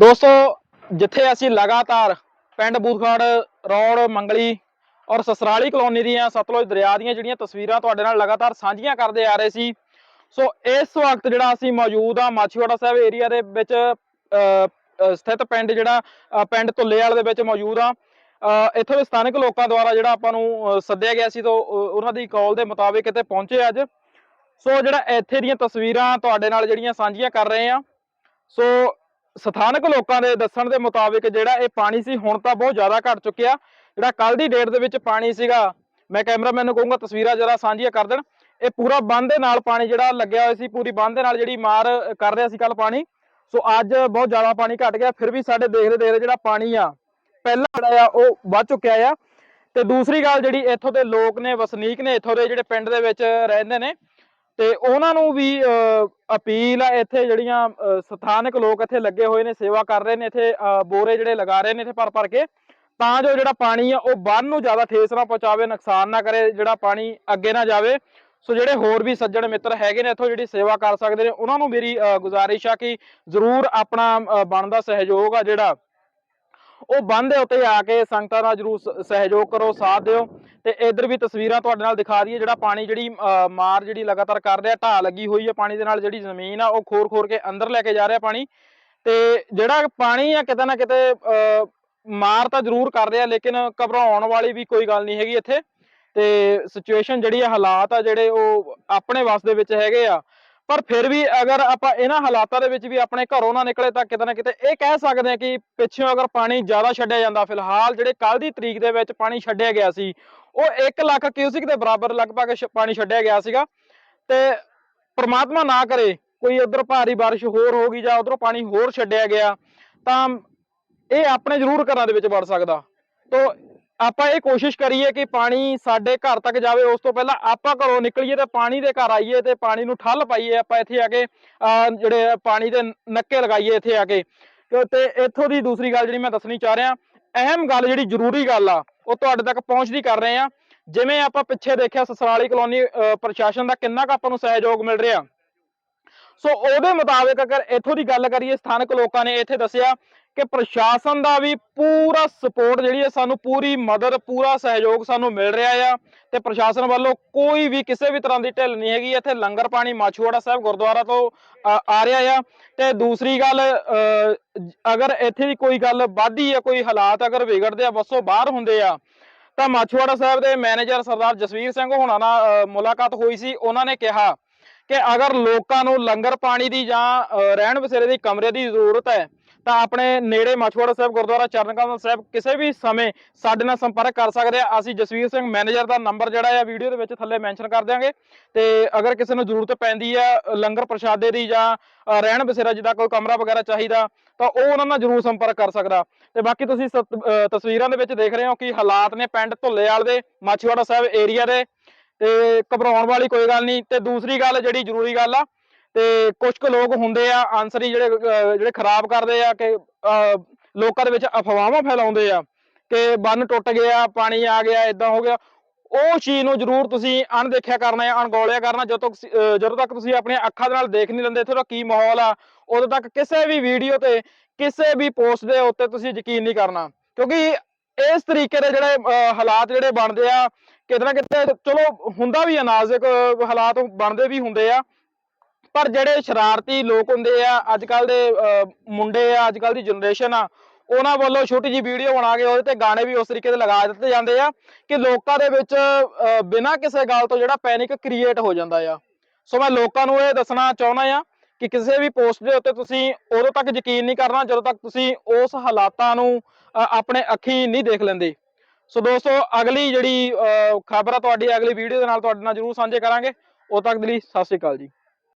ਦੋਸਤੋ ਜਿੱਥੇ ਅਸੀਂ ਲਗਾਤਾਰ ਪਿੰਡ ਬੂਥਗੜ ਰੌੜ ਮੰਗਲੀ ਔਰ ਸਸਰਾਲੀ ਕਲੋਨੀ ਦੀਆਂ ਸਤਲੁਜ ਦਰਿਆ ਦੀਆਂ ਜਿਹੜੀਆਂ ਤਸਵੀਰਾਂ ਤੁਹਾਡੇ ਨਾਲ ਲਗਾਤਾਰ ਸਾਂਝੀਆਂ ਕਰਦੇ ਆ ਰਹੇ ਸੀ ਸੋ ਇਸ ਵਕਤ ਜਿਹੜਾ ਅਸੀਂ ਮੌਜੂਦ ਆ ਮਾਛੀਵਾੜਾ ਸਾਹਿਬ ਏਰੀਆ ਦੇ ਵਿੱਚ ਸਥਿਤ ਪਿੰਡ ਜਿਹੜਾ ਅ, ਪਿੰਡ ਧੁੱਲੇਵਾਲ ਦੇ ਵਿੱਚ ਮੌਜੂਦ ਆ। ਅ, ਇੱਥੋਂ ਦੇ ਸਥਾਨਕ ਲੋਕਾਂ ਦੁਆਰਾ ਜਿਹੜਾ ਆਪਾਂ ਨੂੰ ਸੱਦਿਆ ਗਿਆ ਸੀ ਤੋਂ ਉਹਨਾਂ ਦੀ ਕਾਲ ਦੇ ਮੁਤਾਬਿਕ ਇੱਥੇ ਪਹੁੰਚੇ ਅੱਜ। ਸੋ ਜਿਹੜਾ ਇੱਥੇ ਦੀਆਂ ਤਸਵੀਰਾਂ ਤੁਹਾਡੇ ਨਾਲ ਜਿਹੜੀਆਂ ਸਾਂਝੀਆਂ ਕਰ ਰਹੇ ਆ ਸੋ ਸਥਾਨਕ ਲੋਕਾਂ ਦੇ ਦੱਸਣ ਦੇ ਮੁਤਾਬਿਕ ਜਿਹੜਾ ਇਹ ਪਾਣੀ ਸੀ ਹੁਣ ਤਾਂ ਬਹੁਤ ਜ਼ਿਆਦਾ ਘਟ ਚੁੱਕਿਆ। ਜਿਹੜਾ ਕੱਲ ਦੀ ਡੇਟ ਦੇ ਵਿੱਚ ਪਾਣੀ ਸੀਗਾ, ਮੈਂ ਕੈਮਰਾਮੈਨ ਨੂੰ ਕਹੂੰਗਾ ਤਸਵੀਰਾਂ ਜਰਾ ਸਾਂਝੀਆਂ ਕਰ ਦੇਣ। ਇਹ ਪੂਰਾ ਬੰਦ ਦੇ ਨਾਲ ਪਾਣੀ ਜਿਹੜਾ ਲੱਗਿਆ ਹੋਇਆ ਸੀ, ਪੂਰੀ ਬੰਦ ਦੇ ਨਾਲ ਜਿਹੜੀ ਮਾਰ ਕਰ ਰਿਹਾ ਸੀ ਕੱਲ ਪਾਣੀ। ਸੋ ਅੱਜ ਬਹੁਤ ਜ਼ਿਆਦਾ ਪਾਣੀ ਘਟ ਗਿਆ, ਫਿਰ ਵੀ ਸਾਡੇ ਦੇਖਦੇ ਦੇਖਦੇ ਜਿਹੜਾ ਪਾਣੀ ਆ, ਪਹਿਲਾਂ ਜਿਹੜਾ ਆ ਉਹ ਵੱਧ ਚੁੱਕਿਆ ਆ। ਤੇ ਦੂਸਰੀ ਗੱਲ ਜਿਹੜੀ ਇੱਥੋਂ ਦੇ ਲੋਕ ਨੇ, ਵਸਨੀਕ ਨੇ, ਇੱਥੋਂ ਦੇ ਜਿਹੜੇ ਪਿੰਡ ਦੇ ਵਿੱਚ ਰਹਿੰਦੇ ਨੇ ਤੇ ਉਹਨਾਂ ਨੂੰ ਵੀ ਅਪੀਲ ਆ ਇੱਥੇ ਜਿਹੜੀਆਂ ਸਥਾਨਕ ਲੋਕ ਇੱਥੇ ਲੱਗੇ ਹੋਏ ਨੇ ਸੇਵਾ ਕਰ ਰਹੇ ਨੇ ਇੱਥੇ ਬੋਰੇ ਜਿਹੜੇ ਲਗਾ ਰਹੇ ਨੇ ਇੱਥੇ ਭਰ ਭਰ ਕੇ ਤਾਂ ਜੋ ਜਿਹੜਾ ਪਾਣੀ ਆ ਉਹ ਬੰਨ ਨੂੰ ਜ਼ਿਆਦਾ ਠੇਸ ਨਾ ਪਹੁੰਚਾਵੇ ਨੁਕਸਾਨ ਨਾ ਕਰੇ ਜਿਹੜਾ ਪਾਣੀ ਅੱਗੇ ਨਾ ਜਾਵੇ। ਸੋ ਜਿਹੜੇ ਹੋਰ ਵੀ ਸੱਜਣ ਮਿੱਤਰ ਹੈਗੇ ਨੇ ਇੱਥੋਂ ਜਿਹੜੀ ਸੇਵਾ ਕਰ ਸਕਦੇ ਨੇ ਉਹਨਾਂ ਨੂੰ ਮੇਰੀ ਅਹ, ਗੁਜ਼ਾਰਿਸ਼ ਆ ਕਿ ਜ਼ਰੂਰ ਆਪਣਾ ਬਣਦਾ ਸਹਿਯੋਗ ਆ ਜਿਹੜਾ ਉਹ ਬੰਦ ਦੇ ਉੱਤੇ ਆ ਕੇ ਸੰਗਤਾਂ ਦਾ ਜਰੂਰ ਸਹਿਯੋਗ ਕਰੋ ਸਾਥ ਦਿਓ ਤੇ ਇਧਰ ਵੀ ਤਸਵੀਰਾਂ ਤੁਹਾਡੇ ਨਾਲ ਦਿਖਾ ਦਈਏ ਜਿਹੜਾ ਪਾਣੀ ਜਿਹੜੀ ਮਾਰ ਜਿਹੜੀ ਲਗਾਤਾਰ ਕਰ ਰਿਹਾ ਢਾਹ ਲੱਗੀ ਹੋਈ ਹੈ ਪਾਣੀ ਦੇ ਨਾਲ ਜਿਹੜੀ ਜ਼ਮੀਨ ਆ ਉਹ ਖੋਰ ਖੋਰ ਕੇ ਅੰਦਰ ਲੈ ਕੇ ਜਾ ਰਿਹਾ ਪਾਣੀ ਤੇ ਜਿਹੜਾ ਪਾਣੀ ਆ ਕਿਤੇ ਨਾ ਕਿਤੇ ਅਹ, ਮਾਰ ਤਾਂ ਜ਼ਰੂਰ ਕਰ ਰਿਹਾ ਲੇਕਿਨ ਘਬਰਾਉਣ ਵਾਲੀ ਵੀ ਕੋਈ ਗੱਲ ਨਹੀਂ ਹੈਗੀ ਇੱਥੇ ਤੇ ਸਿਚੁਏਸ਼ਨ ਜਿਹੜੀ ਆ ਹਾਲਾਤ ਆ ਜਿਹੜੇ ਉਹ ਆਪਣੇ ਵੱਸ ਦੇ ਵਿੱਚ ਹੈਗੇ ਆ। ਪਰ ਫਿਰ ਵੀ ਅਗਰ ਆਪਾਂ ਇਹਨਾਂ ਹਾਲਾਤਾਂ ਦੇ ਵਿੱਚ ਵੀ ਆਪਣੇ ਘਰੋਂ ਨਾ ਨਿਕਲੇ ਤਾਂ ਕਿਤੇ ਨਾ ਕਿਤੇ ਇਹ ਕਹਿ ਸਕਦੇ ਆ ਕਿ ਪਿੱਛੋਂ ਅਗਰ ਪਾਣੀ ਜ਼ਿਆਦਾ ਛੱਡਿਆ ਜਾਂਦਾ, ਫਿਲਹਾਲ ਜਿਹੜੇ ਕੱਲ ਦੀ ਤਰੀਕ ਦੇ ਵਿੱਚ ਪਾਣੀ ਛੱਡਿਆ ਗਿਆ ਸੀ, ਉਹ 1 ਲੱਖ ਕਿਊਸਿਕ ਦੇ ਬਰਾਬਰ ਲਗਭਗ ਪਾਣੀ ਛੱਡਿਆ ਗਿਆ ਸੀਗਾ ਤੇ ਪ੍ਰਮਾਤਮਾ ਨਾ ਕਰੇ ਕੋਈ ਉਧਰ ਭਾਰੀ ਬਾਰਿਸ਼ ਹੋਰ ਹੋ ਗਈ ਜਾਂ ਉਧਰੋਂ ਪਾਣੀ ਹੋਰ ਛੱਡਿਆ ਗਿਆ ਤਾਂ ਇਹ ਆਪਣੇ ਜ਼ਰੂਰ ਘਰਾਂ ਦੇ ਵਿੱਚ ਵੜ ਸਕਦਾ। ਤੋਂ ਆਪਾਂ ਇਹ ਕੋਸ਼ਿਸ਼ ਕਰੀਏ ਕਿ ਪਾਣੀ ਸਾਡੇ ਘਰ ਤੱਕ ਜਾਵੇ, ਉਸ ਤੋਂ ਪਹਿਲਾਂ ਆਪਾਂ ਘਰੋਂ ਨਿਕਲੀਏ ਤੇ ਪਾਣੀ ਦੇ ਘਰ ਆਈਏ ਤੇ ਪਾਣੀ ਨੂੰ ਠੱਲ ਪਾਈਏ, ਆਪਾਂ ਇੱਥੇ ਆ ਕੇ ਜਿਹੜੇ ਪਾਣੀ ਦੇ ਨੱਕੇ ਲਗਾਈਏ ਇੱਥੇ ਆ ਕੇ। ਤੇ- ਇੱਥੋਂ ਦੀ ਦੂਸਰੀ ਗੱਲ ਜਿਹੜੀ ਮੈਂ ਦੱਸਣੀ ਚਾਹ ਰਿਹਾ, ਅਹਿਮ ਗੱਲ ਜਿਹੜੀ ਜ਼ਰੂਰੀ ਗੱਲ ਆ, ਉਹ ਤੁਹਾਡੇ ਤੱਕ ਪਹੁੰਚਦੀ ਕਰ ਰਹੇ ਆ। ਜਿਵੇਂ ਆਪਾਂ ਪਿੱਛੇ ਦੇਖਿਆ, ਸਸਰਾਲੀ ਕਲੋਨੀ ਪ੍ਰਸ਼ਾਸਨ ਦਾ ਕਿੰਨਾ ਕੁ ਆਪਾਂ ਨੂੰ ਸਹਿਯੋਗ ਮਿਲ ਰਿਹਾ। ਸੋ ਉਹਦੇ ਮੁਤਾਬਕ ਅਗਰ ਇੱਥੋਂ ਦੀ ਗੱਲ ਕਰੀਏ, ਸਥਾਨਕ ਲੋਕਾਂ ਨੇ ਇੱਥੇ ਦੱਸਿਆ ਕਿ ਪ੍ਰਸ਼ਾਸਨ ਦਾ ਵੀ ਪੂਰਾ ਸਪੋਰਟ ਜਿਹੜੀ ਹੈ ਸਾਨੂੰ ਪੂਰੀ ਮਦਦ, ਪੂਰਾ ਸਹਿਯੋਗ ਸਾਨੂੰ ਮਿਲ ਰਿਹਾ ਆ ਤੇ ਪ੍ਰਸ਼ਾਸਨ ਵੱਲੋਂ ਕੋਈ ਵੀ ਕਿਸੇ ਵੀ ਤਰ੍ਹਾਂ ਦੀ ਢਿੱਲ ਨਹੀਂ ਹੈਗੀ। ਇੱਥੇ ਲੰਗਰ ਪਾਣੀ ਮਾਛੂਵਾੜਾ ਸਾਹਿਬ ਗੁਰਦੁਆਰਾ ਤੋਂ ਆ ਰਿਹਾ ਆ। ਤੇ ਦੂਸਰੀ ਗੱਲ ਅਗਰ ਇੱਥੇ ਦੀ ਕੋਈ ਗੱਲ ਵੱਧਦੀ ਆ, ਕੋਈ ਹਾਲਾਤ ਅਗਰ ਵਿਗੜਦੇ ਆ, ਬੱਸੋਂ ਬਾਹਰ ਹੁੰਦੇ ਆ, ਤਾਂ ਮਾਛੂਵਾੜਾ ਸਾਹਿਬ ਦੇ ਮੈਨੇਜਰ ਸਰਦਾਰ ਜਸਵੀਰ ਸਿੰਘ ਹੋਣਾ ਨਾਲ ਮੁਲਾਕਾਤ ਹੋਈ ਸੀ। ਉਹਨਾਂ ਨੇ ਕਿਹਾ ਕਿ ਅਗਰ ਲੋਕਾਂ ਨੂੰ ਲੰਗਰ ਪਾਣੀ ਦੀ ਜਾਂ ਰਹਿਣ ਵਸੇਰੇ ਦੀ ਕਮਰੇ ਦੀ ਜ਼ਰੂਰਤ ਹੈ, ਤਾਂ ਆਪਣੇ ਨੇੜੇ ਮਛਵਾੜਾ ਸਾਹਿਬ, ਗੁਰਦੁਆਰਾ ਚਰਨ ਚਰਨਕਮਲ ਸਾਹਿਬ ਕਿਸੇ ਵੀ ਸਮੇਂ ਸਾਡੇ ਨਾਲ ਸੰਪਰਕ ਕਰ ਸਕਦੇ ਆ। ਅਸੀਂ ਜਸਵੀਰ ਸਿੰਘ ਮੈਨੇਜਰ ਦਾ ਨੰਬਰ ਜਿਹੜਾ ਆ ਵੀਡੀਓ ਦੇ ਵਿੱਚ ਥੱਲੇ ਮੈਂਸ਼ਨ ਕਰ ਦਿਆਂਗੇ। ਤੇ ਅਗਰ ਕਿਸੇ ਨੂੰ ਜ਼ਰੂਰਤ ਪੈਂਦੀ ਆ ਲੰਗਰ ਪ੍ਰਸ਼ਾਦੇ ਦੀ ਜਾਂ ਰਹਿਣ ਬਸੇਰਾ ਜਿੱਦਾਂ ਕੋਈ ਕਮਰਾ ਵਗੈਰਾ ਚਾਹੀਦਾ, ਤਾਂ ਉਹ ਉਹਨਾਂ ਨਾਲ ਜ਼ਰੂਰ ਸੰਪਰਕ ਕਰ ਸਕਦਾ। ਤੇ ਬਾਕੀ ਤੁਸੀਂ ਸਤ- ਤਸਵੀਰਾਂ ਦੇ ਵਿੱਚ ਦੇਖ ਰਹੇ ਹੋ ਕਿ ਹਾਲਾਤ ਨੇ ਪਿੰਡ ਧੁੱਲੇਵਾਲ ਦੇ, ਮਾਛੀਵਾੜਾ ਸਾਹਿਬ ਏਰੀਆ ਦੇ। ਤੇ ਘਬਰਾਉਣ ਵਾਲੀ ਕੋਈ ਗੱਲ ਨਹੀਂ। ਤੇ ਦੂਸਰੀ ਗੱਲ ਜਿਹੜੀ ਜ਼ਰੂਰੀ ਗੱਲ ਆ, ਤੇ ਕੁਝ ਕੁ ਲੋਕ ਹੁੰਦੇ ਆ ਆਨਸਰੀ ਜਿਹੜੇ ਜਿਹੜੇ ਖਰਾਬ ਕਰਦੇ ਆ ਕਿ ਲੋਕਾਂ ਦੇ ਵਿੱਚ ਅਫਵਾਹਾਂ ਫੈਲਾਉਂਦੇ ਆ ਕਿ ਬੰਨ ਟੁੱਟ ਗਿਆ, ਪਾਣੀ ਆ ਗਿਆ ਇਦਾਂ ਹੋ ਗਿਆ। ਉਹ ਚੀਜ਼ ਨੂੰ ਜ਼ਰੂਰ ਤੁਸੀਂ ਅਣਦੇਖਿਆ ਕਰਨਾ ਹੈ ਅਣਗੌਲਿਆ ਕਰਨਾ, ਜਦੋਂ ਤੱਕ ਜਦੋਂ ਤੱਕ ਤੁਸੀਂ ਆਪਣੀਆਂ ਅੱਖਾਂ ਦੇ ਨਾਲ ਦੇਖ ਨਹੀਂ ਲੈਂਦੇ ਇੱਥੇ ਦਾ ਕੀ ਮਾਹੌਲ ਆ, ਉਦੋਂ ਤੱਕ ਕਿਸੇ ਵੀ ਵੀਡੀਓ ਤੇ, ਕਿਸੇ ਵੀ ਪੋਸਟ ਦੇ ਉੱਤੇ ਤੁਸੀਂ ਯਕੀਨ ਨਹੀਂ ਕਰਨਾ। ਕਿਉਂਕਿ ਇਸ ਤਰੀਕੇ ਦੇ ਜਿਹੜੇ ਹਾਲਾਤ ਜਿਹੜੇ ਬਣਦੇ ਆ, ਕਿਤੇ ਨਾ ਕਿਤੇ ਚਲੋ ਹੁੰਦਾ ਵੀ ਅਨਾਜ਼ਕ ਹਾਲਾਤ ਬਣਦੇ ਵੀ ਹੁੰਦੇ ਆ। ਪਰ ਜਿਹੜੇ ਸ਼ਰਾਰਤੀ ਲੋਕ ਹੁੰਦੇ ਆ ਅੱਜ ਕੱਲ ਦੇ ਮੁੰਡੇ ਆ ਅੱਜ ਕੱਲ ਦੀ ਜਨਰੇਸ਼ਨ ਆ, ਉਹਨਾਂ ਵੱਲੋਂ ਛੋਟੀ ਜੀ ਵੀਡੀਓ ਬਣਾ ਕੇ ਉਹਦੇ ਤੇ ਗਾਣੇ ਵੀ ਉਸ ਤਰੀਕੇ ਦੇ ਲਗਾ ਦਿੱਤੇ ਜਾਂਦੇ ਆ ਕਿ ਲੋਕਾਂ ਦੇ ਵਿੱਚ ਬਿਨਾਂ ਕਿਸੇ ਗੱਲ ਤੋਂ ਜਿਹੜਾ ਪੈਨਿਕ ਕ੍ਰੀਏਟ ਹੋ ਜਾਂਦਾ ਆ। ਸੋ ਮੈਂ ਲੋਕਾਂ ਨੂੰ ਇਹ ਦੱਸਣਾ ਚਾਹੁੰਦਾ ਆ ਕਿ ਕਿਸੇ ਵੀ ਪੋਸਟ ਦੇ ਉੱਤੇ ਤੁਸੀਂ ਉਦੋਂ ਤੱਕ ਯਕੀਨ ਨਹੀਂ ਕਰਨਾ ਜਦੋਂ ਤੱਕ ਤੁਸੀਂ ਉਸ ਹਾਲਾਤਾਂ ਨੂੰ ਆਪਣੇ ਅੱਖੀ ਨਹੀਂ ਦੇਖ ਲੈਂਦੇ। ਸੋ ਦੋਸਤੋ, ਅਗਲੀ ਜਿਹੜੀ ਖਬਰ ਆ ਤੁਹਾਡੀ, ਅਗਲੀ ਵੀਡੀਓ ਦੇ ਨਾਲ ਤੁਹਾਡੇ ਨਾਲ ਜਰੂਰ ਸਾਂਝੇ ਕਰਾਂਗੇ। ਉਦੋਂ ਤੱਕ ਦੇ ਲਈ ਸਤਿ ਸ਼੍ਰੀ ਅਕਾਲ ਜੀ।